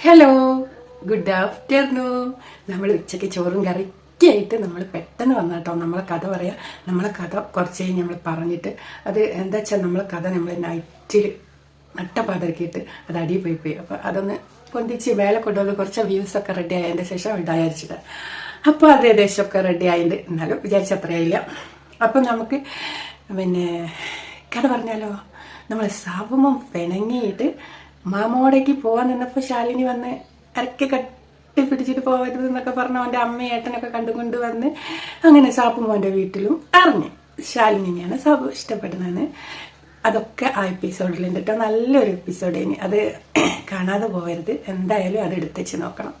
Hello good afternoon നമ്മൾ ഉച്ചയ്ക്ക് ചോറും കറിക്കായിട്ട് നമ്മൾ പെട്ടെന്ന് വന്ന കേട്ടോ. നമ്മളെ കഥ പറയാം നമ്മളെ കഥ കുറച്ച് കഴിഞ്ഞ് നമ്മൾ പറഞ്ഞിട്ട് അത് എന്താ വെച്ചാൽ നമ്മളെ കഥ നമ്മൾ നൈറ്റിൽ നട്ടപ്പാതിരക്കിയിട്ട് അത് അടിയിൽ പോയി പോയി. അപ്പോൾ അതൊന്ന് പൊന്തിച്ച് വേല കൊണ്ടുവന്ന് കുറച്ച് വ്യൂസ് ഒക്കെ റെഡി ആയതിന്റെ ശേഷം വിചാരിച്ചത്. അപ്പോൾ അത് ഏകദേശമൊക്കെ റെഡി ആയിട്ട് എന്നാലും വിചാരിച്ച അത്രയായില്ല അപ്പം നമുക്ക് പിന്നെ കഥ പറഞ്ഞാലോ? നമ്മൾ സാബുമം പിണങ്ങിയിട്ട് മാമോടേക്ക് പോകാൻ നിന്നപ്പോൾ ശാലിനി വന്ന് അരക്കെ കട്ടി പിടിച്ചിട്ട് പോകരുത് എന്നൊക്കെ പറഞ്ഞ അവന്റെ അമ്മയും ഏട്ടനൊക്കെ കണ്ടുകൊണ്ട് വന്ന് അങ്ങനെ സാപ്പു മോന്റെ വീട്ടിലും അറിഞ്ഞു. ശാലിനിയാണ് സാപ്പ് ഇഷ്ടപ്പെടുന്നത് അതൊക്കെ ആ എപ്പിസോഡിലുണ്ട് കേട്ടോ നല്ലൊരു എപ്പിസോഡ് ഇനി അത് കാണാതെ പോകരുത് എന്തായാലും അത് എടുത്തുവെച്ച് നോക്കണം.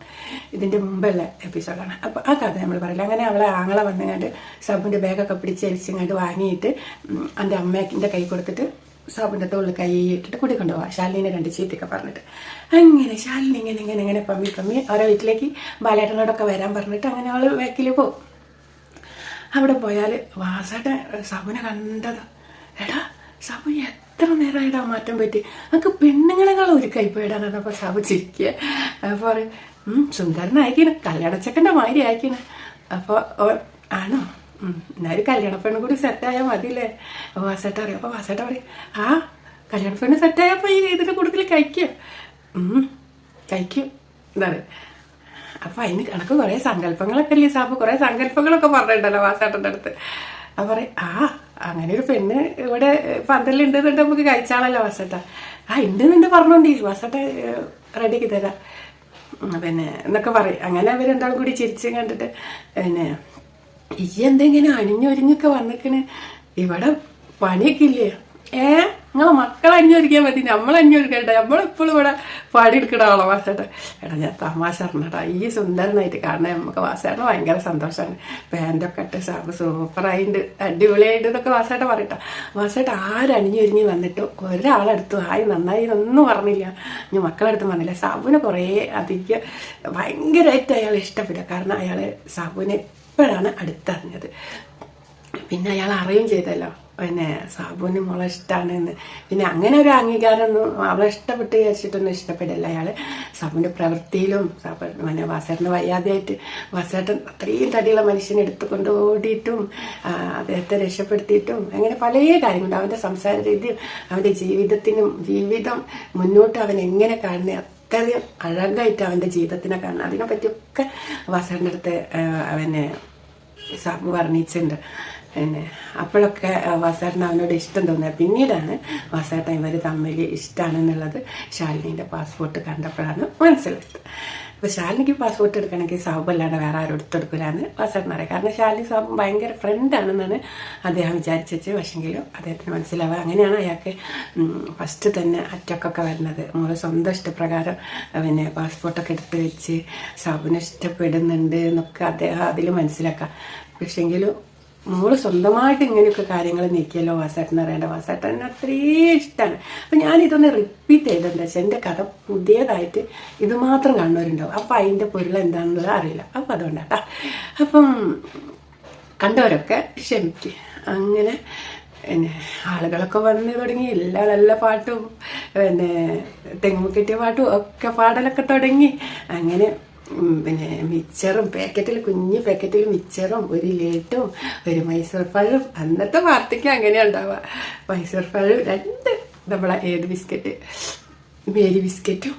ഇതിന്റെ മുമ്പുള്ള എപ്പിസോഡാണ് അപ്പോൾ ആ കഥ നമ്മൾ പറയില്ല അങ്ങനെ അവളെ ആങ്ങളെ വന്നങ്ങാണ്ട് സാബുവിന്റെ ബാഗൊക്കെ പിടിച്ച് അരിച്ചിങ്ങോട്ട് വാങ്ങിയിട്ട് അന്റെ അമ്മേന്റെ കൈ കൊടുത്തിട്ട് സാബുന്റെ തോളിൽ കൈ ഇട്ടിട്ട് കൂടി കൊണ്ടുപോവാം ശാലിനെ രണ്ട് ചീത്തൊക്കെ പറഞ്ഞിട്ട്. അങ്ങനെ ശാലിനി ഇങ്ങനെ ഇങ്ങനെ ഇങ്ങനെ പമ്മി പമ്മി അവരെ വീട്ടിലേക്ക് ബാലേട്ടനോടൊക്കെ വരാൻ പറഞ്ഞിട്ട് അങ്ങനെ അവൾ വേക്കിൽ പോകും അവിടെ പോയാൽ വാസയുടെ സബുനെ കണ്ടത്. എടാ സബു എത്ര നേരമായിടാ മാറ്റം പറ്റി. നമുക്ക് പെണ്ണുങ്ങളെക്കാളും ഒരു കൈപ്പോയിടാൻ അപ്പോൾ സബു ചിരിക്കുക അപ്പോൾ പറയും "ഉം, സുന്ദരനായിക്കണ്. കല്യാണച്ചക്കന്റെ മാതിരി ആയിക്കണ്. അപ്പോൾ ആണോ? എന്നാലും കല്യാണ പെണ്ണ് കൂടി സെറ്റായാൽ മതിയില്ലേ? അപ്പോൾ വാസേട്ട അറിയാം അപ്പോൾ വാസേട്ട പറയും ആ കല്യാണ പെണ്ണ് സെറ്റായപ്പോൾ ഈ ഇതിന്റെ കൂടുതൽ കഴിക്കുക ഉം, കഴിക്കും എന്താ പറയുക അപ്പൊ അതിന് കണക്ക് കുറെ സങ്കല്പങ്ങളൊക്കെ അല്ലേ സാബ്? കുറെ സങ്കല്പങ്ങളൊക്കെ പറഞ്ഞിട്ടുണ്ടല്ലോ വാസേട്ടന്റെ അടുത്ത്. അപ്പൊ പറയും ആ അങ്ങനെ ഒരു പെണ്ണ് ഇവിടെ പന്തലുണ്ട് എന്നിട്ട് നമുക്ക് കഴിച്ചാണല്ലോ വാസേട്ട. ആ ഉണ്ട് എന്നുണ്ട് പറഞ്ഞോണ്ട് വാസേട്ട റെഡിയാക്കി തരാം. പിന്നെ എന്നൊക്കെ പറയും. അങ്ങനെ അവരെന്താളും കൂടി ചിരിച്ച് കണ്ടിട്ട് പിന്നെ ഈ എന്തെങ്കിലും അണിഞ്ഞൊരിഞ്ഞൊക്കെ വന്നിക്കണ്? ഇവിടെ പണിയൊക്കെ ഇല്ലേ ഏ? നിങ്ങളെ മക്കൾ അണിഞ്ഞൊരുക്കാൻ മതി. നമ്മൾ അണിഞ്ഞൊരുക്കണ്ട? നമ്മളെപ്പോഴും ഇവിടെ പാടി ആളോ വാസേട്ടെ എടാ ഞാൻ തമാശ അറിഞ്ഞടാ ഈ സുന്ദരനായിട്ട് കാരണം നമുക്ക് വാസേട്ട ഭയങ്കര സന്തോഷമാണ് പാന്റൊക്കെ ഇട്ട് സാബ് സൂപ്പറായിട്ട് അടിപൊളിയായിട്ട് ഇതൊക്കെ വാസേട്ട പറയട്ടോ. വാസേട്ട ആരണിഞ്ഞൊരുങ്ങി വന്നിട്ട് ഒരാളെടുത്തു ആയി നന്നായി ഒന്നും പറഞ്ഞില്ല. ഞാൻ മക്കളെടുത്ത് പറഞ്ഞില്ല. സാബുവിനെ കുറേ അധികം ഭയങ്കരമായിട്ട് അയാളെ ഇഷ്ടപ്പെടുക. കാരണം അയാൾ സാബുവിനെ ഇപ്പോഴാണ് അടുത്തറിഞ്ഞത്. പിന്നെ അയാൾ അറിയുകയും ചെയ്തല്ലോ പിന്നെ സാബുവിന് മോളെ ഇഷ്ടമാണ് എന്ന് പിന്നെ അങ്ങനെ ഒരു അംഗീകാരമൊന്നും അവളെ ഇഷ്ടപ്പെട്ട് വിചാരിച്ചിട്ടൊന്നും ഇഷ്ടപ്പെടില്ല അയാൾ സാബുവിന്റെ പ്രവൃത്തിയിലും സാബു പിന്നെ വാസേട്ടന് വയ്യാതെയായിട്ട് വാസേട്ടൻ അത്രയും തടിയുള്ള മനുഷ്യനെ എടുത്തുകൊണ്ട് ഓടിയിട്ടും അദ്ദേഹത്തെ രക്ഷപ്പെടുത്തിയിട്ടും അങ്ങനെ പല കാര്യങ്ങളുണ്ട്. അവന്റെ സംസാര രീതിയും അവന്റെ ജീവിതത്തിനും ജീവിതം മുന്നോട്ട് അവൻ എങ്ങനെ കാണുന്നത് അത്രയും അഴകായിട്ട് അവന്റെ ജീവിതത്തിനെ കാണുന്നത് അതിനെപ്പറ്റിയൊക്കെ വാസേട്ടന്റെ അടുത്ത് അവന് സാബു വർണിച്ചിട്ടുണ്ട് പിന്നെ അപ്പോഴൊക്കെ വാസേട്ടന് അവനോട് ഇഷ്ടം തോന്നിയത്. പിന്നീടാണ് വാസേട്ടൻ ഇവർ തമ്മിൽ ഇഷ്ടമാണെന്നുള്ളത് ശാലിനീന്റെ പാസ്പോർട്ട് കണ്ടപ്പോഴാണ് മനസ്സിലായത്. അപ്പോൾ ശാലിനിക്ക് പാസ്പോർട്ട് എടുക്കണമെങ്കിൽ സാബു അല്ലാണ്ട് വേറെ ആരും എടുത്തെടുക്കില്ലാന്ന് വാസേട്ടൻ അറിയാം. കാരണം ശാലിനി സാബു ഭയങ്കര ഫ്രണ്ടാണെന്നാണ് അദ്ദേഹം വിചാരിച്ചത്. പക്ഷെങ്കിലും അദ്ദേഹത്തിന് മനസ്സിലാവുക. അങ്ങനെയാണ് അയാൾക്ക് ഫസ്റ്റ് തന്നെ അറ്റക്കൊക്കെ വരുന്നത്. മോളെ സ്വന്തം ഇഷ്ടപ്രകാരം പിന്നെ പാസ്പോർട്ടൊക്കെ എടുത്ത് വെച്ച് സാബിനെ ഇഷ്ടപ്പെടുന്നുണ്ട് എന്നൊക്കെ അദ്ദേഹം അതിൽ മനസ്സിലാക്കാം പക്ഷെങ്കിലും മോൾ സ്വന്തമായിട്ട് ഇങ്ങനെയൊക്കെ കാര്യങ്ങൾ നീക്കിയല്ലോ വാസേട്ടൻ അറിയേണ്ട വാസേട്ടൻ അത്രയും ഇഷ്ടമാണ് അപ്പം ഞാനിതൊന്ന് റിപ്പീറ്റ് ചെയ്തെന്താ വെച്ചാൽ എന്റെ കഥ പുതിയതായിട്ട് ഇത് മാത്രം കാണുന്നവരുണ്ടാവും. അപ്പം അതിന്റെ പൊരുൾ എന്താണെന്നുള്ളത് അറിയില്ല. അപ്പം അതുകൊണ്ടാട്ടാ. അപ്പം കണ്ടവരൊക്കെ ക്ഷമിക്ക്. അങ്ങനെ പിന്നെ ആളുകളൊക്കെ വന്ന് തുടങ്ങി. എല്ലാ നല്ല പാട്ടും പിന്നെ തെങ്ങ് കിട്ടിയ പാട്ടും ഒക്കെ പാടലൊക്കെ തുടങ്ങി. അങ്ങനെ പിന്നെ മിച്ചറും പാക്കറ്റിൽ കുഞ്ഞു പാക്കറ്റിൽ മിച്ചറും ഒരു ലേറ്റും ഒരു മൈസൂർ പഴം അന്നത്തെ വാർത്തയ്ക്ക് അങ്ങനെയാണ് ഉണ്ടാവുക മൈസൂർ പഴം രണ്ട് നമ്മളെ ഏത് ബിസ്ക്കറ്റ്? മേരി ബിസ്ക്കറ്റും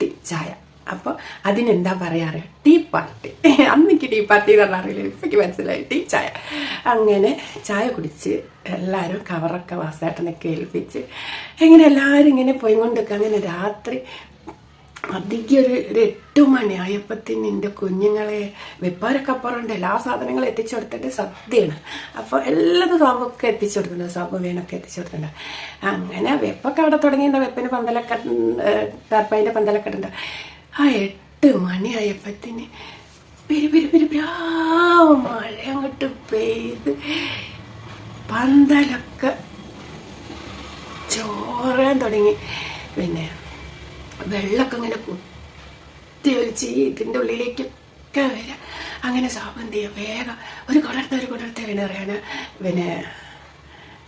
ടീ ചായ. അപ്പോൾ അതിനെന്താ പറയാറ് ടീ പാർട്ടി. അന്ന് ടീ പാർട്ടി എന്ന് പറഞ്ഞാൽ അറിയില്ല. ഇപ്പൊക്ക് മനസ്സിലായി. ടീ ചായ. അങ്ങനെ ചായ കുടിച്ച് എല്ലാവരും കവറൊക്കെ വാസേട്ടനൊക്കെ ഏൽപ്പിച്ച് എങ്ങനെ എല്ലാവരും ഇങ്ങനെ പോയി കൊണ്ടൊക്കെ അങ്ങനെ രാത്രി അധികം ഒരു ഒരു എട്ട് മണി ആയപ്പത്തിന് എന്റെ കുഞ്ഞുങ്ങളെ വെപ്പാരൊക്കെ അപ്പുറമുണ്ട്. എല്ലാ സാധനങ്ങളും എത്തിച്ചു കൊടുത്തിട്ട് സദ്യയാണ്. അപ്പോൾ എല്ലാതും സാമ്പൊക്കെ എത്തിച്ചു കൊടുത്തിട്ടുണ്ട്. സാമ്പ് വേണമൊക്കെ എത്തിച്ചു കൊടുത്തിട്ടുണ്ട്. അങ്ങനെ വെപ്പൊക്കെ അവിടെ തുടങ്ങിയിട്ട് വെപ്പിന് പന്തലൊക്കെ തർപ്പതിന്റെ പന്തലൊക്കെ ഉണ്ട് ആ എട്ട് മണി ആയപ്പത്തിന് പെരു പെരു പെരു മഴ അങ്ങോട്ട് പെയ്ത് പന്തലൊക്കെ ചോറാൻ തുടങ്ങി. പിന്നെ വെള്ളമൊക്കെ ഇങ്ങനെ കുത്തി ഒലിച്ച് ഈ ഇതിന്റെ ഉള്ളിലേക്കൊക്കെ വരാം. അങ്ങനെ സാബന്തി വേഗം ഒരു കുടർത്ത ഒരു കുടർത്ത അറിയാന്. പിന്നെ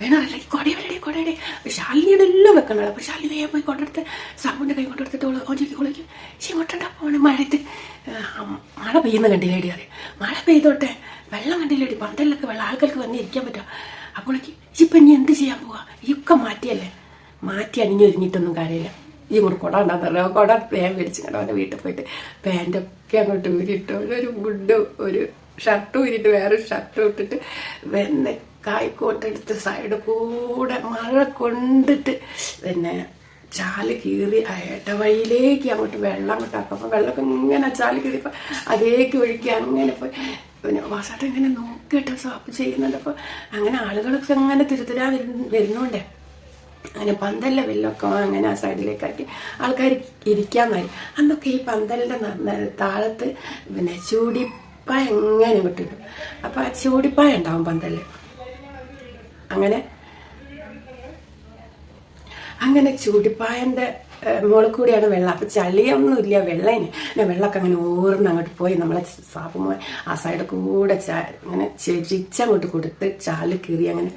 വേണമല്ല കൊടയുടെ കൊടയുടെ ശാലിനിയുടെ എല്ലാം വെക്കണല്ലോ അപ്പോൾ ശാലിനി വേഗം പോയി കൊണ്ടെടുത്ത് സാബുന്റെ കൈ കൊണ്ടെടുത്തിട്ട് ഒഴുകി കുളിക്കും. ശരി കൊട്ടണ്ട പോണേ? മഴയത്ത്. മഴ പെയ്യുന്ന കണ്ടില്ലേടി അറിയാം. മഴ പെയ്തോട്ടെ. വെള്ളം കണ്ടില്ലേടി പന്തലിലൊക്കെ വെള്ളം ആൾക്കാർക്ക് വന്ന് ഇരിക്കാൻ പറ്റുക അപ്പോഴേക്ക് ഇപ്പം ഇനി എന്ത് ചെയ്യാൻ പോവാ? ഇയൊക്കെ മാറ്റിയല്ലേ? മാറ്റി അണിഞ്ഞൊരുങ്ങിയിട്ടൊന്നും കാര്യമില്ല. ഈ കുട കുട വേഗം മേടിച്ച് കണ്ടോ അവന്റെ വീട്ടിൽ പോയിട്ട്. പാന്റൊക്കെ അങ്ങോട്ട് ഊരിയിട്ട് ഒരു മുണ്ടും ഒരു ഷർട്ട് ഊരിയിട്ട് വേറൊരു ഷർട്ട് ഇട്ടിട്ട് പിന്നെ കായ്ക്കോട്ടെടുത്ത് സൈഡ് കൂടെ മഴ കൊണ്ടിട്ട് പിന്നെ ചാൽ കീറി അയട്ട വഴിയിലേക്ക് അങ്ങോട്ട് വെള്ളം അങ്ങോട്ട് അപ്പം വെള്ളമൊക്കെ ഇങ്ങനെ ചാൽ കീറിയപ്പോൾ അതേക്ക് ഒഴുക്കി അങ്ങനെ പോയി. പിന്നെ വാസാട്ടം ഇങ്ങനെ നോക്കിയിട്ട് സ്വാപ്പ് ചെയ്യുന്നുണ്ട്. അപ്പോൾ അങ്ങനെ ആളുകളൊക്കെ അങ്ങനെ തിരുത്തിരാ വരുന്നുണ്ടേ. അങ്ങനെ പന്തലിലെ വെല്ലമൊക്കെ അങ്ങനെ ആ സൈഡിലേക്കാക്കി ആൾക്കാർ ഇരിക്കാൻ മതി അന്നൊക്കെ ഈ പന്തലിന്റെ താളത്ത് പിന്നെ ചൂടിപ്പായ എങ്ങനെ വിട്ടിട്ടു അപ്പം ആ ചൂടിപ്പായ ഉണ്ടാവും പന്തലിൽ അങ്ങനെ അങ്ങനെ ചൂടിപ്പായന്റെ മുകളിൽ കൂടിയാണ് വെള്ളം. അപ്പം ചളിയൊന്നുമില്ല വെള്ളത്തിന് പിന്നെ വെള്ളമൊക്കെ അങ്ങനെ ഓർന്ന് അങ്ങോട്ട് പോയി നമ്മളെ സാപ്പുമോ ആ സൈഡ് കൂടെ ഇങ്ങനെ ചെരിച്ചങ്ങോട്ട് കൊടുത്ത് ചാൽ കീറി അങ്ങനെ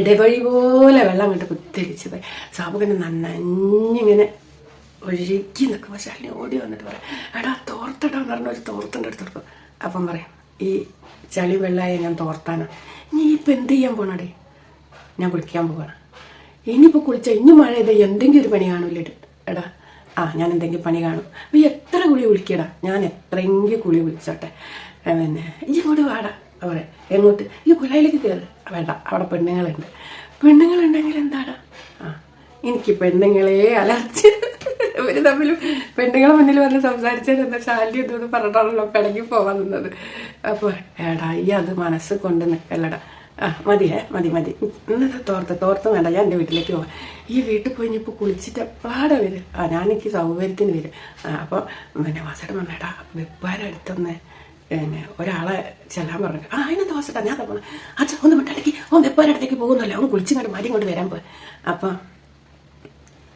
ഇടവഴി പോലെ വെള്ളം അങ്ങോട്ട് കുത്തിരിച്ച് പോയി. ഇങ്ങനെ നന്നഞ്ഞിങ്ങനെ ഒഴുകി നിൽക്കുമ്പോൾ ശാലിനി ഓടി വന്നിട്ട് പറയാം എടാ തോർത്തടാന്ന് പറഞ്ഞ ഒരു തോർത്തിന്റെ അടുത്ത് കൊടുക്കും അപ്പം പറയാം ഈ ചളി വെള്ളമായി ഞാൻ തോർത്താനാ. നീ ഇപ്പം എന്ത് ചെയ്യാൻ പോണടേ? ഞാൻ കുളിക്കാൻ പോവാണ്. ഇനിയിപ്പോൾ കുളിച്ച ഇനി മഴ ചെയ്ത എന്തെങ്കിലും ഒരു പണി കാണൂലേ എടാ ആ ഞാൻ എന്തെങ്കിലും പണി കാണും. വി എത്ര കുളി വിളിക്കടാ? ഞാൻ എത്രയെങ്കിലും കുളി വിളിച്ചോട്ടെ. പിന്നെ ഇങ്ങോട്ട് വാടാ. അവരെ എങ്ങോട്ട്? ഈ കുലയിലേക്ക് കയറി. വേണ്ട അവിടെ പെണ്ണുങ്ങളുണ്ട്. പെണ്ണുങ്ങളുണ്ടെങ്കിൽ എന്താടാ? ആ എനിക്ക് പെണ്ണുങ്ങളെ അലർച്ച ഇവർ തമ്മിൽ പെണ്ണുങ്ങളെ മുന്നിൽ വന്ന് സംസാരിച്ചാൽ എന്താ ശാലി എന്തോന്ന് പറഞ്ഞിട്ടാണല്ലോ പിണങ്ങി പോവാൻ നിന്നത്. അപ്പോൾ എടാ ഈ അത് മനസ്സ് കൊണ്ട് നിൽക്കല്ലടാ ആ മതിയേ മതി മതി. ഇന്നത്തെ തോർത്ത് തോർത്ത് വേണ്ട ഞാൻ എന്റെ വീട്ടിലേക്ക് പോവാം. ഈ വീട്ടിൽ പോയി ഇനിയിപ്പോൾ കുളിച്ചിട്ട് പാടെ വരും ആ ഞാൻ എനിക്ക് സൗകര്യത്തിന് വരും അപ്പോൾ പിന്നെ വാസയുടെ പറഞ്ഞാടാ വെപ്പാരം അടുത്തൊന്ന് പിന്നെ ഒരാളെ ചെല്ലാൻ പറഞ്ഞു ആ അതിനെ ദോശട്ടാ ഞാൻ പറഞ്ഞു അച്ഛൻ ഒന്ന് വിട്ടടക്കി ഓൻ വെപ്പാരെ അടുത്തേക്ക് പോകുന്നല്ലോ അവൻ കുളിച്ചിങ്ങോട്ട് മരി ഇങ്ങോട്ട് വരാൻ പോയി അപ്പം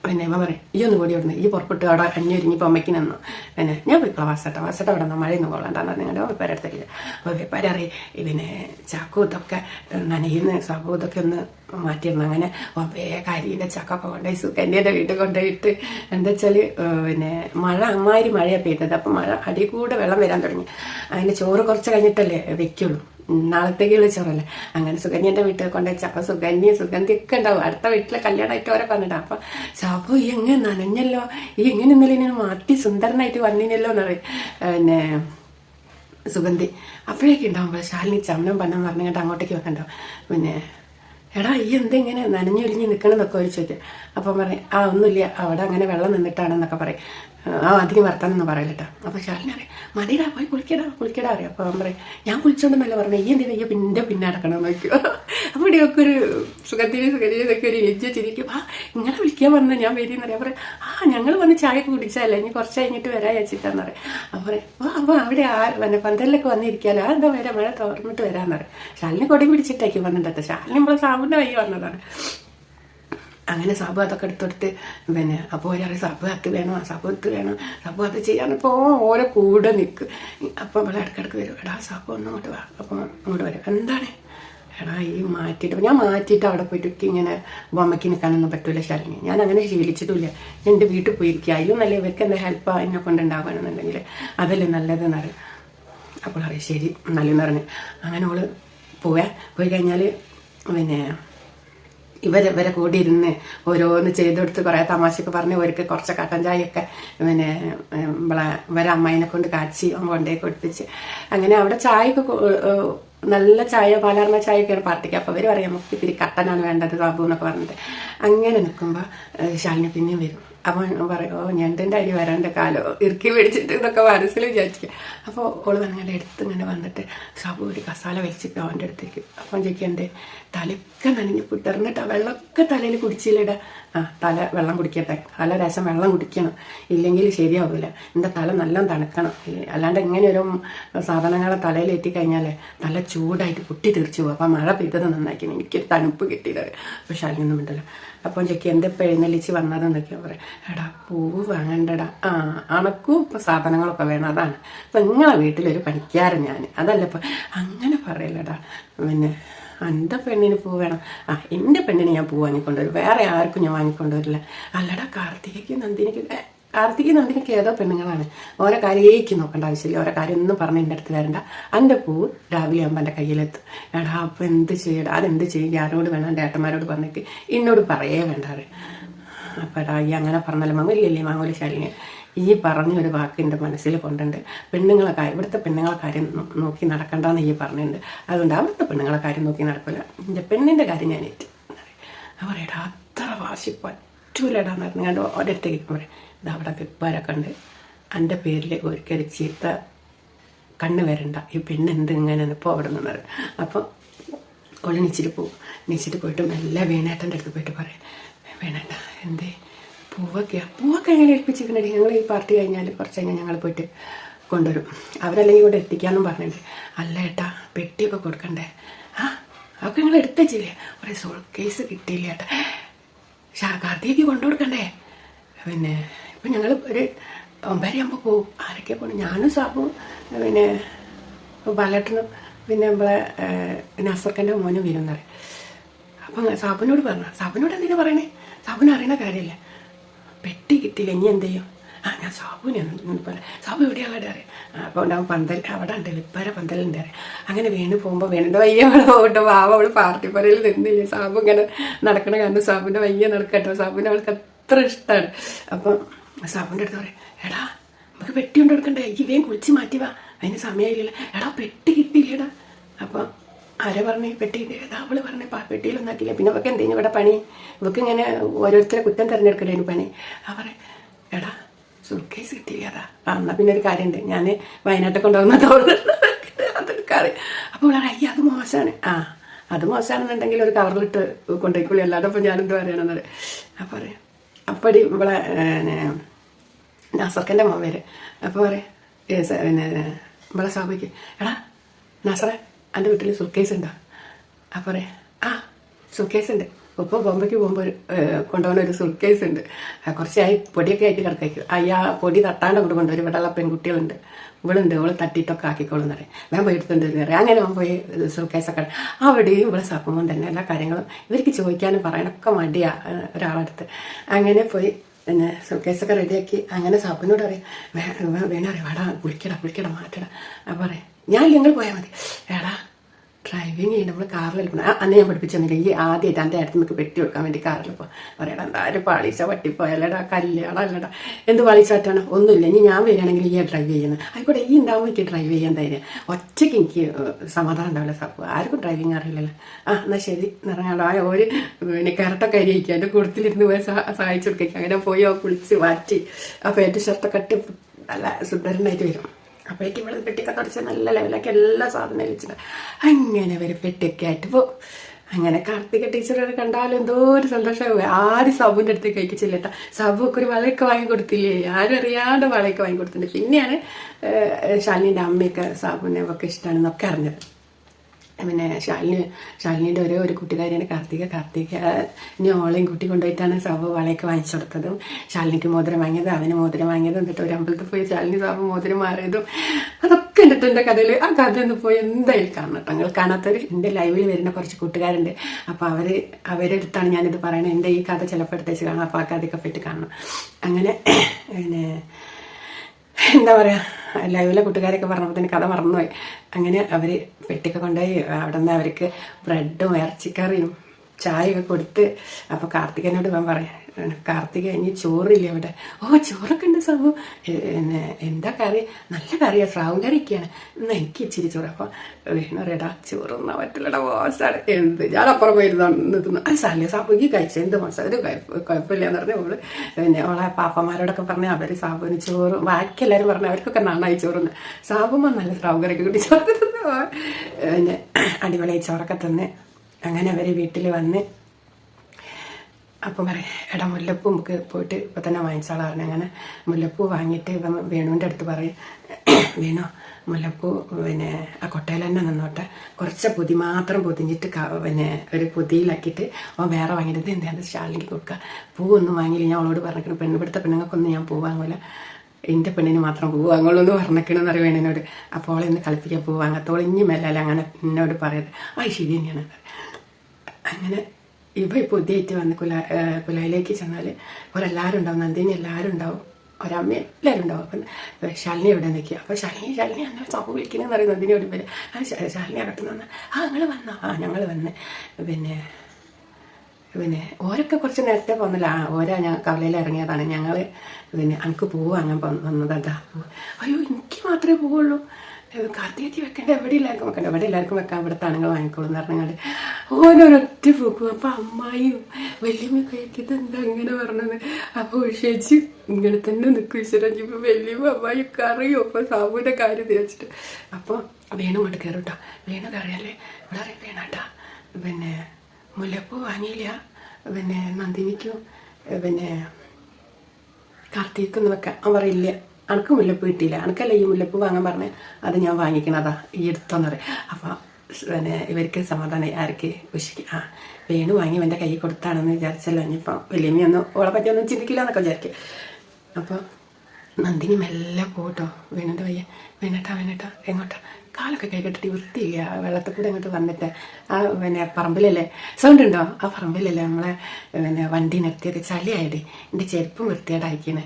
പിന്നെ അമ്മ പറയും ഈ ഒന്ന് കൂടി ഇവിടുന്ന് ഈ പുറപ്പെട്ട് അവിടെ അഞ്ഞൊരുങ്ങിപ്പോൾ അമ്മയ്ക്ക് നിന്നു. പിന്നെ ഞാൻ പോയിക്കോളാം വാസട്ട വാസട്ട അവിടെ നിന്ന് മഴയൊന്നും കൊള്ളണ്ടെന്ന് നിങ്ങളുടെ വെപ്പാരെ അടുത്തേക്ക്. അപ്പോൾ വെപ്പാരെ അറിയും പിന്നെ ചാക്കു ഇതൊക്കെ നനയുന്ന സാബു ഇതൊക്കെ ഒന്ന് മാറ്റിയിരുന്നു അങ്ങനെ വേഗം അരിയുടെ ചക്കൊക്കെ കൊണ്ടുപോയി സുകന്യയുടെ വീട്ടിൽ കൊണ്ടുപോയിട്ട് എന്താ വെച്ചാൽ പിന്നെ മഴ അമ്മാതിരി മഴയാണ് പെയ്തത്. അപ്പം മഴ അടി കൂടെ വെള്ളം വരാൻ തുടങ്ങി. അതിന്റെ ചോറ് കുറച്ച് കഴിഞ്ഞിട്ടല്ലേ വെക്കുള്ളൂ. നാളത്തേക്കുള്ള ചോറല്ലേ അങ്ങനെ സുഗന്യന്റെ വീട്ടിൽ കൊണ്ടുവച്ച അപ്പൊ സുഗന്യ സുഗന്ധി ഒക്കെ ഉണ്ടാവും. അടുത്ത വീട്ടിലെ കല്യാണമായിട്ട് ഓരോ പറഞ്ഞിട്ട് അപ്പോൾ സാബു ഈ എങ്ങനെ നനഞ്ഞല്ലോ? ഈ എങ്ങനെ ഇന്നലെ ഇങ്ങനെ മാറ്റി സുന്ദരനായിട്ട് വന്നിനല്ലോ എന്ന് പിന്നെ സുഗന്ധി അപ്പോഴേക്കും ഉണ്ടാവും ശാലിനി ചമനം പന്നം പറഞ്ഞിട്ട് അങ്ങോട്ടേക്ക് വെക്കണ്ടോ പിന്നെ എടാ ഈ എന്തെങ്ങനെ നനഞ്ഞൊലിഞ്ഞ് നിൽക്കണമെന്നൊക്കെ ഒരു ചോദിക്കും അപ്പം പറയും ആ ഒന്നുമില്ല. അവിടെ അങ്ങനെ വെള്ളം നിന്നിട്ടാണെന്നൊക്കെ പറയും. ആ അധികം വർത്താനൊന്നും പറയില്ലട്ടോ അപ്പോൾ ശാലിനി അറിയാം മതിടാ പോയി കുളിക്കടാ കുളിക്കടാ അറിയാം അപ്പോൾ അവൻ പറയും ഞാൻ കുളിച്ചോണ്ടെന്നല്ല പറഞ്ഞു ഈ എന്തിനാ അയ്യോ പിന്നെ പിന്നെ അടക്കണം നോക്കിയോ അപ്പോൾ ഇവിടെയൊക്കെ ഒരു സുഖത്തിന് സുഖത്തിന് ഇതൊക്കെ ഒരു ഇലിജ ചിരിക്കും. ആ ഇങ്ങനെ വിളിക്കാൻ വന്ന ഞാൻ വരിയെന്ന് അറിയാം പറയും ആ ഞങ്ങൾ വന്ന് ചായ കുടിച്ചാലേ ഇനി കുറച്ച് കഴിഞ്ഞിട്ട് വരാൻ വെച്ചിട്ടാന്ന് പറയും. അപ്പോൾ പറയും ആ അപ്പോൾ അവിടെ ആ പിന്നെ പന്തലിലൊക്കെ വന്നിരിക്കാലോ ആ എന്താ വരാം മഴ തോർന്നിട്ട് വരാമെന്ന് പറയും. കൊടി പിടിച്ചിട്ടേക്ക് വന്നിട്ടത്തെ. ശാലിനി നമ്മളെ സാബുന്റെ വഴി വന്നതാണ്. അങ്ങനെ സബ് അതൊക്കെ എടുത്തെടുത്ത് പിന്നെ അപ്പോൾ ഒരാൾ സബ് അത് വേണം? സബ് അത് വേണം? സബ് അത് ചെയ്യാൻ ഇപ്പോൾ ഓരോ കൂടെ നിൽക്കും അപ്പം അവളെ ഇടയ്ക്കിടയ്ക്ക് വരും. എടാ സബ് ഒന്ന് അങ്ങോട്ട് വാ. അപ്പം അങ്ങോട്ട് വരും. എന്താണ്? എടാ ഈ മാറ്റിയിട്ട് ഞാൻ മാറ്റിയിട്ട് അവിടെ പോയിട്ട് ഇങ്ങനെ ബൊമ്മയ്ക്ക് നിൽക്കാനൊന്നും പറ്റൂല ശരണി ഞാൻ അങ്ങനെ ശീലിച്ചിട്ടില്ല എന്റെ വീട്ടിൽ പോയിരിക്കുക അതിലും നല്ല ഇവർക്ക് എന്താ ഹെൽപ്പ് എന്നെ കൊണ്ടുണ്ടാവുകയാണെന്നുണ്ടെങ്കിൽ അതല്ലേ നല്ലതെന്ന് അറിയാം അപ്പോൾ അറിയാം ശരി നല്ലതെന്ന് പറഞ്ഞു. അങ്ങനെ ഓൾ പോവാ. പോയി കഴിഞ്ഞാൽ പിന്നെ ഇവർ ഇവരെ കൂടി ഇരുന്ന് ഓരോന്ന് ചെയ്തെടുത്ത് കുറേ തമാശയൊക്കെ പറഞ്ഞ് അവർക്ക് കുറച്ച് കട്ടൻ ചായയൊക്കെ പിന്നെ നമ്മളെ ഇവരെ അമ്മേനെ കൊണ്ട് കാച്ചി കൊണ്ടേ കൊടുപ്പിച്ച്. അങ്ങനെ അവിടെ ചായയൊക്കെ നല്ല ചായ പാലാർന്ന ചായയൊക്കെയാണ് പാർട്ടിക്ക്. അപ്പോൾ അവർ പറയാം നമുക്ക് ഇത്തിരി കട്ടനാണ് വേണ്ടത് ബാബു എന്നൊക്കെ പറഞ്ഞിട്ട്. അങ്ങനെ നിൽക്കുമ്പോൾ ശാലിനി പിന്നെയും വരും. അപ്പോൾ പറയും ഓ ഞണ്ടിന്റെ അരി വരാണ്ട് കാലോ ഇറുക്കി പിടിച്ചിട്ട് എന്നൊക്കെ മനസ്സിൽ വിചാരിക്കുക അപ്പോൾ ഓൾ വന്നിങ്ങനെ എടുത്ത് ഇങ്ങനെ വന്നിട്ട് സാബു ഒരു കസാല വലിച്ചിട്ട് അവന്റെ അടുത്തേക്ക്. അപ്പം ചോദിക്കണ്ടേ തലയൊക്കെ നനഞ്ഞ് പുത്തറിഞ്ഞിട്ട് ആ വെള്ളമൊക്കെ തലയിൽ കുടിച്ചില്ലിട. ആ തല വെള്ളം കുടിക്കട്ടെ. തല രസം വെള്ളം കുടിക്കണം. ഇല്ലെങ്കിൽ ശരിയാവില്ല എന്റെ തല നല്ല തണുക്കണം. അല്ലാണ്ട് ഇങ്ങനെ ഒരു സാധനങ്ങളെ തലയിൽ എത്തിക്കഴിഞ്ഞാൽ തല ചൂടായിട്ട് പൊട്ടി തെറിച്ചു പോകും അപ്പം മഴ പെയ്തത് നന്നായിരിക്കണം എനിക്കൊരു തണുപ്പ് കിട്ടിയത് പക്ഷെ അതിനൊന്നും ഉണ്ടല്ലോ. അപ്പം ചോദിക്കും എന്തിപ്പോൾ എഴുന്നള്ളിച്ച് വന്നതെന്നൊക്കെ പറയാം. എടാ പൂവ് വാങ്ങണ്ടടാ. ആ അണക്കും ഇപ്പം സാധനങ്ങളൊക്കെ വേണം. അതാണ്. ഇപ്പം നിങ്ങളെ വീട്ടിലൊരു പണിക്കാരൻ ഞാൻ അതല്ല ഇപ്പം അങ്ങനെ പറയലടാ പിന്നെ എന്റെ പെണ്ണിന് പൂ വേണം. ആ എന്റെ പെണ്ണിന് ഞാൻ പൂ വാങ്ങിക്കൊണ്ടുവരും. വേറെ ആർക്കും ഞാൻ വാങ്ങിക്കൊണ്ടുവരില്ല. അല്ലടാ കാർത്തികയ്ക്ക് നന്ദിനിക്ക് കാർത്തിക നന്ദിനിക്ക് ഏതോ പെണ്ണുങ്ങളാണ്. ഓരോ കാര്യേക്ക് നോക്കേണ്ട ആവശ്യമില്ല. ഓരോ കാര്യം ഒന്നും പറഞ്ഞ് എന്റെ അടുത്ത് വരണ്ട. എന്റെ പൂ രാവിലെ ആകുമ്പോൾ എന്റെ കയ്യിലെത്തും. എടാ അപ്പം എന്ത് ചെയ്യടാ? അതെന്ത് ചെയ്യും? ആരോട് വേണം എന്റെ ഏട്ടന്മാരോട് പറഞ്ഞിട്ട്? എന്നോട് പറയേ വേണ്ടാറ് അപ്പടാ ഈ അങ്ങനെ പറഞ്ഞാലും മാങ്ങൂല്ലേ മാങ്ങൂല ശാലിനി? ഈ പറഞ്ഞ ഒരു വാക്ക് എന്റെ മനസ്സിൽ കൊണ്ടുണ്ട്. പെണ്ണുങ്ങളെ കാര്യം ഇവിടുത്തെ പെണ്ണുങ്ങളെ കാര്യം നോക്കി നടക്കണ്ടെന്ന് ഈ പറഞ്ഞിട്ടുണ്ട്. അതുകൊണ്ട് അവിടുത്തെ പെണ്ണുങ്ങളെ കാര്യം നോക്കി നടക്കില്ല എന്റെ പെണ്ണിന്റെ കാര്യം ഞാൻ ഏറ്റു അവരെടാ അത്ര വാശി പറ്റൂലടാന്ന് പറഞ്ഞു കണ്ട് ഒരിടത്തേക്ക് പറയും ഇത് അവിടെ പിപ്പാരൊക്കെ ഉണ്ട്. എന്റെ പേരിൽ ഒരിക്കൽ ചീത്ത കണ്ണ് വരണ്ട. ഈ പെണ്ണ് എന്ത് ഇങ്ങനെ ഇപ്പോൾ അവിടെ നിന്നത് അപ്പോൾ ഒളിനിച്ചിട്ട് നീച്ചിട്ട് പോവും. നീച്ചിട്ട് പോയിട്ട് മെല്ലെ വീണേട്ടന്റെ അടുത്ത് പോയിട്ട് പറയും വീണേട്ട എന്തേ? പൂവൊക്കെ പൂവൊക്കെ എങ്ങനെ ഏൽപ്പിച്ചിരിക്കണേ ഞങ്ങൾ ഈ പാർട്ടി കഴിഞ്ഞാൽ കുറച്ച് കഴിഞ്ഞാൽ ഞങ്ങൾ പോയിട്ട് കൊണ്ടുവരും. അവരല്ലെങ്കിൽ ഇവിടെ എത്തിക്കാമെന്നും പറഞ്ഞിട്ട് അല്ല ഏട്ടാ പെട്ടിയൊക്കെ കൊടുക്കണ്ടേ? ആ അതൊക്കെ ഞങ്ങൾ എടുത്തേച്ചില്ലേ ഒരു സോൾ കേസ് കിട്ടിയില്ല ഏട്ടാ. ഷാ കാർത്തികയ്ക്ക് കൊണ്ടു കൊടുക്കണ്ടേ? പിന്നെ ഇപ്പം ഞങ്ങൾ ഒരു ഒമ്പരയാകുമ്പോൾ പോവും. ആരൊക്കെ പോകണം ഞാനും സാബും പിന്നെ ബാലേട്ടനും പിന്നെ നമ്മളെ നസർക്കന്റെ മോനും വരും എന്ന് അപ്പം സാബുനോട് പറഞ്ഞു സാബുനോട് എന്തിനാ പറയണേ? സാബുന് അറിയണ കാര്യമില്ല. പെട്ടി കിട്ടിയില്ല. ഇനി എന്ത് ചെയ്യും? ആ ഞാൻ സാബുവിനെ സാബു എവിടെയാളുടെ അറിയാം? അപ്പോൾ ഉണ്ടാവും പന്തൽ അവിടെ ഉണ്ട് ലിപ്പര പന്തലുണ്ട് അങ്ങനെ വീണ് പോകുമ്പോൾ വീണിന്റെ വയ്യ അവൾ പോകട്ടെ വാവ അവൾ പാർട്ടി പറയിൽ നിന്നില്ല? സാബു ഇങ്ങനെ നടക്കണ കാരണം സാബുവിന്റെ വയ്യ നടക്കട്ടോ സാബുവിനെ അവൾക്ക് അത്ര ഇഷ്ടമാണ് അപ്പം സാബുവിന്റെ അടുത്ത് പറയും എടാ നമുക്ക് പെട്ടി കൊണ്ട് കൊടുക്കണ്ടേ? ഈ വേഗം കുളിച്ച് മാറ്റി വാ. അതിന് സമയമില്ലല്ലോ. എടാ പെട്ടി കിട്ടിയില്ലേടാ. അപ്പം ആരെ പറഞ്ഞേ പെട്ടി അവൾ അവൾ പറഞ്ഞു പാ പെട്ടിയിലൊന്നും ആക്കിയില്ല പിന്നെ അവൾക്ക് എന്തെങ്കിലും ഇവിടെ പണി? ഇവക്ക് ഇങ്ങനെ ഓരോരുത്തരെ കുറ്റം തിരഞ്ഞെടുക്കണേന് പണി. അവർ എടാ സുൽക്കേസ് കിട്ടിയതാ ആ എന്നാൽ പിന്നെ ഒരു കാര്യമുണ്ട് ഞാൻ വയനാട്ടിൽ കൊണ്ടുപോകുന്ന കാര്യം. അപ്പോൾ ഇവിടെ അയ്യ അത് മോശമാണ് ആ അത് മോശമാണെന്നുണ്ടെങ്കിൽ ഒരു കവറിലിട്ട് കൊണ്ടുപോയിക്കുള്ളൂ അല്ലാതെ ഇപ്പോൾ ഞാനെന്ത് പറയണമെന്ന് പറയാം അപ്പോൾ പറയാം അപ്പടി ഇവിടെ നാസർക്കന്റെ മോൻ വരെ. അപ്പോൾ പറയാം പിന്നെ ഇവിടെ സ്വാഭാവിക്കും എടാ നാസറെ എന്റെ വീട്ടിൽ സുൽക്കേസ് ഉണ്ടോ ആ പറയാം. ആ സുൽക്കേസ് ഉണ്ട് ഇപ്പോൾ ബോംബെക്ക് പോകുമ്പോൾ ഒരു കൊണ്ടുപോകുന്ന ഒരു സുൽക്കേസ് ഉണ്ട് കുറച്ചായി പൊടിയൊക്കെ ആയിട്ട് കിടക്കും അയ്യാ പൊടി തട്ടാണ്ട് കൊണ്ട് കൊണ്ടുവരും. ഇവിടെയുള്ള പെൺകുട്ടികളുണ്ട്. ഇവളുണ്ട്. ഇവൾ തട്ടിയിട്ടൊക്കെ ആക്കിക്കോളും എന്ന് പറയും. ഞാൻ പോയി എടുത്തുകൊണ്ട് പറയാം അങ്ങനെ അവൻ പോയി സുൽക്കേസൊക്കെ അവിടെയും ഇവിടെ സപ്പമം തന്നെ. എല്ലാ കാര്യങ്ങളും ഇവർക്ക് ചോദിക്കാനും പറയാനൊക്കെ മടിയാ ഒരാളടുത്ത്. അങ്ങനെ പോയി പിന്നെ സുൽക്കേസൊക്കെ റെഡിയാക്കി അങ്ങനെ സപ്പനോട് അറിയാം വേണം അറിയാം വാടാ കുളിക്കടാ കുളിക്കടാ മാറ്റടാ. അപ്പം പറയാം. ഞാൻ നിങ്ങൾ പോയാൽ മതി. എടാ ഡ്രൈവിങ് ചെയ്യണം നമ്മൾ കാറിൽ അന്ന് ഞാൻ പഠിപ്പിച്ചെന്നില്ല ഈ ആദ്യമായിട്ട് എന്റെ അടുത്ത് നമുക്ക് പെട്ടി വെക്കാൻ വേണ്ടി കാറിൽ പോകാം പറയണം എന്തായാലും പാളിച്ച പട്ടിപ്പോയല്ലടാ കല്യാണം അല്ലടാ. എന്ത് പാളീച്ചാറ്റാണ് ഒന്നുമില്ല. ഇനി ഞാൻ വരികയാണെങ്കിൽ ഈ ഡ്രൈവ് ചെയ്യുന്നത് ആയിക്കോട്ടെ ഈ ഉണ്ടാവും എനിക്ക് ഡ്രൈവ് ചെയ്യാൻ ധൈര്യം. ഒറ്റയ്ക്ക് എനിക്ക് സമാധാനം ഉണ്ടാവില്ല. സപ്പ് ആർക്കും ഡ്രൈവിങ് അറിയില്ലല്ലോ. ആ എന്നാൽ ശരി. നിറങ്ങാടോ ആ ഒരു പിന്നെ കരട്ടൊക്കെ അരിയിക്കുക. എന്റെ കൂട്ടത്തിലിരുന്ന് പോയി സഹാ- സഹായിച്ചു കൊടുക്കുക. അങ്ങനെ പോയി കുളിച്ച് മാറ്റി ആ പാന്റ് ഷർട്ടൊക്കെ ഇട്ട് നല്ല സുന്ദരനായിട്ട് വരും. അപ്പോഴേക്കും ഇവിടെ പെട്ടിക്ക തുടച്ച് നല്ല ലെവലൊക്കെ എല്ലാ സാധനം വെച്ചിട്ട് അങ്ങനെ ഒരു പെട്ടിയൊക്കെ ആയിട്ട് പോകും അങ്ങനെ കാർത്തിക ടീച്ചറെ കണ്ടാലും എന്തോ ഒരു സന്തോഷമാവും ആരും സബുവിന്റെ അടുത്ത് കഴിക്കിച്ചില്ല കേട്ടോ. സബുക്ക് ഒരു വളയൊക്കെ വാങ്ങി കൊടുത്തില്ലേ? ആരും അറിയാണ്ട് വളയൊക്കെ വാങ്ങി കൊടുത്തിട്ടുണ്ട്. പിന്നെയാണ് ശാലിന്റെ അമ്മയൊക്കെ സാബുവിനെ ഒക്കെ ഇഷ്ടമാണെന്നൊക്കെ അറിഞ്ഞത്. പിന്നെ ശാലിനി ശാലിനിയുടെ ഒരേ ഒരു കൂട്ടുകാരിയാണ് കാർത്തിക. കാർത്തിക ഇനി ഓളെയും കുട്ടി കൊണ്ടുപോയിട്ടാണ് സാബ് വളയൊക്കെ വാങ്ങിച്ചു കൊടുത്തതും. ശാലിനിക്ക് മോതിരം വാങ്ങിയത് അവന് മോതിരം വാങ്ങിയതും. എന്നിട്ട് ഒരു അമ്പലത്തിൽ പോയി ശാലിനി സാബ് മോതിരം മാറിയതും. അതൊക്കെ എന്നിട്ട് എന്റെ കഥയിൽ ആ കഥ ഒന്ന് പോയി എന്തായാലും കാണണം നിങ്ങൾ കാണാത്തവർ എന്റെ ലൈവിൽ വരുന്ന കുറച്ച് കൂട്ടുകാരുണ്ട്. അപ്പോൾ അവർ അവരെടുത്താണ് ഞാനിത് പറയുന്നത് എന്റെ ഈ കഥ ചിലപ്പോൾ എടുത്തേച്ച് കാണാം അപ്പോൾ ആ കഥയൊക്കെ പറ്റി കാണണം. അങ്ങനെ പിന്നെ എന്താ പറയുക ലൈവിലെ കൂട്ടുകാരൊക്കെ പറഞ്ഞപ്പോൾ കഥ മറന്നുപോയി. അങ്ങനെ അവർ പെട്ടിയൊക്കെ കൊണ്ടുപോയി അവിടെ നിന്ന് അവർക്ക് ബ്രെഡും ഇറച്ചിക്കറിയും ചായയൊക്കെ കൊടുത്ത്. അപ്പോൾ കാർത്തികനോട് ഞാൻ പറയാം കാർത്തിക ഇനി ചോറില്ല അവിടെ ഓ ചോറൊക്കെ ഉണ്ട് സംഭവം പിന്നെ എന്താ കറി? നല്ല കറിയാണ് സ്രാവും കറിയൊക്കെയാണ്. എന്നാൽ എനിക്ക് ഇച്ചിരി ചോറ്. അപ്പോൾ വീണു പറയടാ ചോറൊന്നാ പറ്റില്ലടാ മോശമാണ് എന്ത്? ഞാൻ അപ്പുറം പോയിരുന്നു നിൽക്കുന്നു അത് സാറില്ല സാബുക്ക് കഴിച്ചു? എന്ത് മോശം? ഒരു കുഴപ്പ- കുഴപ്പമില്ല എന്ന് പറഞ്ഞ് അവൾ പിന്നെ അവളെ പാപ്പന്മാരോടൊക്കെ പറഞ്ഞ് അവർ സാബുവിന് ചോറ് ബാക്കി എല്ലാവരും പറഞ്ഞു അവർക്കൊക്കെ നന്നായി ചോറുന്ന് സാബുമ്മ നല്ല സ്രാവ് കറിയൊക്കെ കൂട്ടി ചോറ് പിന്നെ അടിപൊളി ചോറൊക്കെ തന്ന്. അങ്ങനെ അവർ വീട്ടിൽ വന്ന് അപ്പം പറയും എടാ മുല്ലപ്പൂ നമുക്ക് പോയിട്ട് ഇപ്പം തന്നെ വാങ്ങിച്ചാളാ. അങ്ങനെ മുല്ലപ്പൂ വാങ്ങിയിട്ട് ഇപ്പം വേണുവിന്റെ അടുത്ത് പറയും വേണു മുല്ലപ്പൂ പിന്നെ ആ കൊട്ടയിൽ തന്നെ നിന്നോട്ടെ. കുറച്ച് പൊതി മാത്രം പൊതിഞ്ഞിട്ട് പിന്നെ ഒരു പൊതിയിലാക്കിയിട്ട് അവൻ വേറെ വാങ്ങിയിട്ട് എന്താ അത് ശാലിനിക്ക് കൊടുക്കുക ഒന്നും വാങ്ങിയില്ല. ഞാൻ അവളോട് പറഞ്ഞിട്ട് പെണ്ണ് പെണ്ണുങ്ങൾക്കൊന്നും ഞാൻ പൂ വാങ്ങൂല. എന്റെ പെണ്ണിന് മാത്രം പൂ വാങ്ങുള്ളൂ എന്ന് പറഞ്ഞേക്കണമെന്ന് അറിയാം എന്നോട് അപ്പോൾ അവളെ ഇന്ന് കളിപ്പിക്കാൻ പൂ ഇനി മേലല്ല അങ്ങനെ എന്നോട് പറയുന്നത് ആ ശരി തന്നെയാണ്. അങ്ങനെ ഇവ ഉദ്ദേശിച്ച് വന്ന് കുല കുലയിലേക്ക് ചെന്നാൽ ഒരെല്ലാവരും ഉണ്ടാവും നന്ദിനി എല്ലാവരും ഉണ്ടാവും ഒരമ്മ എല്ലാവരും ഉണ്ടാവും. അപ്പം ശാലിനി എവിടെ നിൽക്കുക? അപ്പോൾ ശാലിനി ശാലിനി അങ്ങനെ സഭ വിളിക്കണമെന്ന് പറയും ഒരു പേര്. ആ ശാലിനി അകത്തുനിന്ന് വന്നാൽ ആ ഞങ്ങൾ വന്നോ? ആ ഞങ്ങൾ വന്ന്. പിന്നെ പിന്നെ ഓരൊക്കെ കുറച്ച് നേരത്തെ പോന്നില്ല. ആ ഓരോ ഞാൻ കവലയിൽ ഇറങ്ങിയതാണ്. ഞങ്ങൾ പിന്നെ എനിക്ക് പോവുക അങ്ങനെ വന്നതാ അയ്യോ എനിക്ക് മാത്രമേ പോവുള്ളൂ. കാർത്തികത്തി വെക്കണ്ട എവിടെ എല്ലാവർക്കും വെക്കണ്ട? എവിടെ എല്ലാവർക്കും വെക്കാൻ ഇവിടെ തണുങ്ങൾ വാങ്ങിക്കോളും എന്ന് പറഞ്ഞാൽ ഓരോരൊറ്റ പൂക്കും. അപ്പം അമ്മായിയും വലിയമ്മ കയറ്റിയത് എന്താ ഇങ്ങനെ പറഞ്ഞത്? അപ്പോൾ ഉഷേച്ചി ഇങ്ങനെ തന്നെ നിൽക്കും ഈശ്വരൻ ഇപ്പോൾ വല്യമ്മ അമ്മായി കറിയും അപ്പം സാബുവിന്റെ കാര്യം തേച്ചിട്ട് അപ്പോൾ വേണു കൊണ്ട് കയറും കേട്ടോ വേണു കറിയല്ലേ ഇവിടെ അറിയാം വേണാട്ടാ പിന്നെ മുല്ലപ്പൂ വാങ്ങിയില്ല. പിന്നെ നന്ദിനിക്കും പിന്നെ കാർത്തിക്കൊന്നും വെക്കാൻ അവൻ പറയില്ല അനക്ക് മുല്ലപ്പ് കിട്ടിയില്ല. അനക്കല്ല ഈ മുല്ലപ്പ് വാങ്ങാൻ പറഞ്ഞ്? അത് ഞാൻ വാങ്ങിക്കണതാ. ഈ എടുത്തോന്ന് പറയും. അപ്പം പിന്നെ ഇവർക്ക് സമാധാനം ആർക്ക് ഉഷയ്ക്ക് ആ വേണു വാങ്ങി എന്റെ കൈ കൊടുത്താണെന്ന് വിചാരിച്ചല്ലോ. ഇനിയിപ്പം വലിയമ്മയൊന്നും ഓളെ പറ്റി ഒന്നും ചിന്തിക്കില്ല എന്നൊക്കെ വിചാരിക്കും. അപ്പോൾ നന്ദിനി മെല്ലെ പോട്ടോ. വേണുണ്ട് വയ്യ വേണട്ടാ വേണട്ടാ എങ്ങോട്ടാ? കാലൊക്കെ കൈ കെട്ടിട്ട് വൃത്തിയില്ല? വെള്ളത്തിൽ കൂടെ അങ്ങോട്ട് വന്നിട്ട് ആ പിന്നെ പറമ്പിലല്ലേ? സൗണ്ട് ഉണ്ടോ? ആ പറമ്പിലല്ലേ നമ്മളെ പിന്നെ വണ്ടി നിർത്തിയത്? ചളിയായിട്ട് എന്റെ ചെരുപ്പും വൃത്തിയായിട്ടായിരിക്കണേ.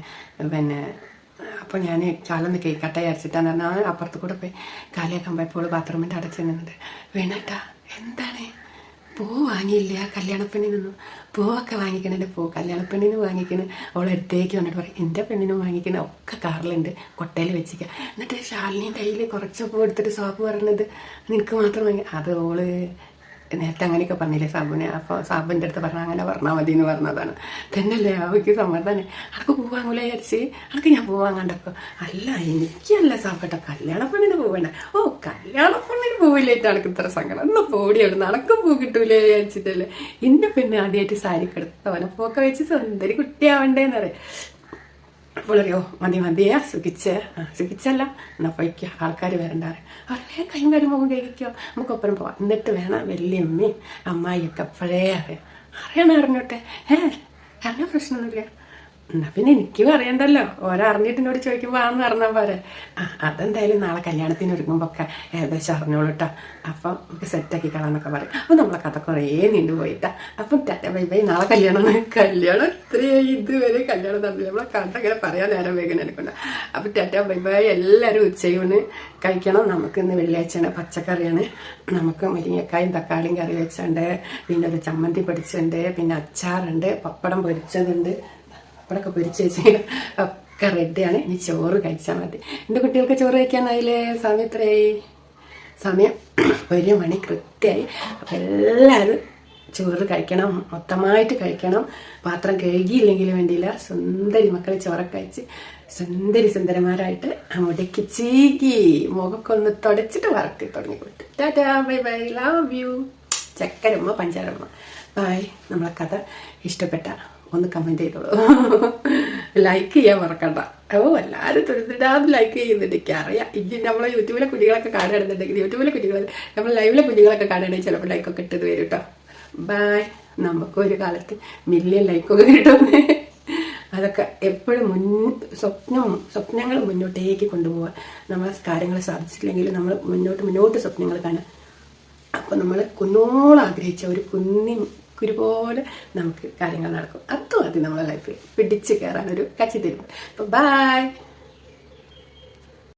പിന്നെ അപ്പോൾ ഞാൻ കാലൊന്ന് കേൾക്കട്ടെ വിചാരിച്ചിട്ടാന്ന് പറഞ്ഞാൽ അപ്പുറത്ത് കൂടെ പോയി കാലിയാക്കാൻ പോയപ്പോൾ ബാത്റൂമിന്റെ അടച്ച് നിന്നിട്ട് വേണട്ട എന്താണ്? പൂ വാങ്ങിയില്ല കല്യാണപ്പെണ്ണിനൊന്നും പൂവൊക്കെ വാങ്ങിക്കണേ പൂ കല്യാണപ്പെണ്ണിന് വാങ്ങിക്കണ. അവളെടുത്തേക്ക് വന്നിട്ട് പറയും എന്റെ പെണ്ണിനും വാങ്ങിക്കണ ഒക്കെ കാറിലുണ്ട് കൊട്ടയിൽ വെച്ചിരിക്കുക എന്നിട്ട് ഷാലിനിന്റെ കയ്യിൽ കുറച്ച് പൂ എടുത്തിട്ട് സോപ്പ് പറഞ്ഞത് നിനക്ക് മാത്രം വാങ്ങി അത് ഓൾ നേരത്തെ അങ്ങനെയൊക്കെ പറഞ്ഞില്ലേ സാബുനെ അപ്പോൾ സാബുന്റെ അടുത്ത് പറഞ്ഞാൽ അങ്ങനെ പറഞ്ഞാൽ മതി എന്ന് പറഞ്ഞതാണ്. തന്നെയല്ലേ അവയ്ക്ക് സമ്മതന്നെ അടക്ക് പോവാങ്ങൂലേ വാങ്ങൂല വിചാരിച്ച്? അനക്ക് ഞാൻ പൂ അല്ല എനിക്കല്ല സാബേട്ട കല്യാണ പെണ്ണിന് പോവേണ്ട. ഓ കല്യാണ പെണ്ണിന് പോവില്ലേറ്റ് അടക്ക് ഇത്ര സങ്കടം. ഒന്ന് പോടി അവിടെ നടക്കും പൂ കിട്ടൂലേ വിചാരിച്ചിട്ടല്ലേ. എന്റെ പെണ്ണ് ആദ്യമായിട്ട് സാരി കെടുത്തവനെ പോക്കെ വെച്ച് സുന്ദരി കുട്ടിയാവണ്ടേന്ന് പറയും. അപ്പോൾ അറിയോ മതി മതിയാ സുഖിച്ച് സുഖിച്ചല്ല. എന്നാ പൊയ്ക്കോ ആൾക്കാർ വരണ്ടാറ്. അവരെ കൈയും കാര്യം പോകും കഴിക്കോ നമുക്കൊപ്പരം പോവാം. എന്നിട്ട് വേണം വലിയമ്മയും അമ്മായിയൊക്കെ അപ്പോഴേ അറിയാം. അറിയണം അറിഞ്ഞോട്ടെ? ഏ അറിഞ്ഞ പ്രശ്നമൊന്നുമില്ല? എന്നാ പിന്നെ എനിക്കും അറിയണ്ടല്ലോ. ഓരോ അറിഞ്ഞിട്ട് എന്നോട് ചോദിക്കുമ്പോൾ ആന്ന് പറഞ്ഞാൽ പോരെ. ആ അതെന്തായാലും നാളെ കല്യാണത്തിന് ഒരുങ്ങുമ്പോ ഒക്കെ ഏകദേശം അറിഞ്ഞോളൂ കേട്ടോ അപ്പം നമുക്ക് സെറ്റാക്കി കളാന്നൊക്കെ പറയും. അപ്പം നമ്മളെ കഥ കുറേ നീണ്ടു പോയിട്ടാ. അപ്പം ടാറ്റ ബൈ ബൈ. നാളെ കല്യാണം കല്യാണം ഇത്രയായി ഇതുവരെ കല്യാണം നടന്നില്ല. നമ്മളെ കഥ ഇങ്ങനെ പറയാൻ നേരം വേഗം എടുക്കണ്ട അപ്പം ടാറ്റ ബൈ ബൈ. എല്ലാവരും ഉച്ചയൂണ് കഴിക്കണം. നമുക്ക് ഇന്ന് വെള്ളിയാഴ്ചയാണ് പച്ചക്കറിയാണ്. നമുക്ക് മുരിങ്ങക്കായും തക്കാളിയും കറി വെച്ചുണ്ട്. പിന്നെ ഒരു ചമ്മന്തി പൊടിച്ചുണ്ട്. പിന്നെ അച്ചാറുണ്ട്. പപ്പടം പൊരിച്ചതുണ്ട്. പപ്പടമൊക്കെ പൊരിച്ച് വെച്ച് ഒക്കെ റെഡിയാണ് ഇനി ചോറ് കഴിച്ചാൽ മതി. എന്റെ കുട്ടികൾക്ക് ചോറ് കഴിക്കാനായില്ലേ? സമയം എത്രയായി? സമയം ഒരു മണി കൃത്യമായി. അപ്പം എല്ലാവരും ചോറ് കഴിക്കണം. മൊത്തമായിട്ട് കഴിക്കണം. പാത്രം കഴുകിയില്ലെങ്കിൽ വേണ്ടിയില്ല. സുന്ദരി മക്കൾ ചോറൊക്കെ കഴിച്ച് സുന്ദരി സുന്ദരന്മാരായിട്ട് മുടക്കി ചീകി മുഖമൊക്കെ ഒന്ന് തുടച്ചിട്ട് വറക്കി തുടങ്ങി കൊടുത്തു. Ta-ta bye bye. Love you ചക്കരമ്മ പഞ്ചാരമ്മ. ബൈ നമ്മളെ കഥ ഇഷ്ടപ്പെട്ട ഒന്ന് കമന്റ് ചെയ്തോളൂ ലൈക്ക് ചെയ്യാൻ മറക്കണ്ട. ഓ എല്ലാവരും തുരുത്തിടാതെ ലൈക്ക് ചെയ്യുന്നുണ്ട്. എനിക്കറിയാം ഇനി നമ്മളെ യൂട്യൂബിലെ കുഞ്ഞുങ്ങളൊക്കെ കാണുകയാണെന്നുണ്ടെങ്കിൽ യൂട്യൂബിലെ കുഞ്ഞുങ്ങൾ നമ്മൾ ലൈവിലെ കുഞ്ഞുങ്ങളൊക്കെ കാണുകയാണെങ്കിൽ ചിലപ്പോൾ ലൈക്കൊക്കെ ഇട്ടത് വരും കേട്ടോ ബായ് നമുക്കൊരു കാലത്ത് മില്യൺ ലൈക്കൊക്കെ കിട്ടും അതൊക്കെ എപ്പോഴും മുൻ സ്വപ്നവും സ്വപ്നങ്ങൾ മുന്നോട്ടേക്ക് കൊണ്ടുപോകാൻ നമ്മളെ കാര്യങ്ങൾ സാധിച്ചില്ലെങ്കിൽ നമ്മൾ മുന്നോട്ട് മുന്നോട്ട് സ്വപ്നങ്ങൾ കാണാം അപ്പോൾ നമ്മൾ കുന്നോളം ആഗ്രഹിച്ച ഒരു കുന്നി കുരു പോലെ നമുക്ക് കാര്യങ്ങൾ നടക്കും. അതും അത് നമ്മളെ ലൈഫിൽ പിടിച്ചു കയറാനൊരു കച്ചി തരും. അപ്പോൾ ബായ്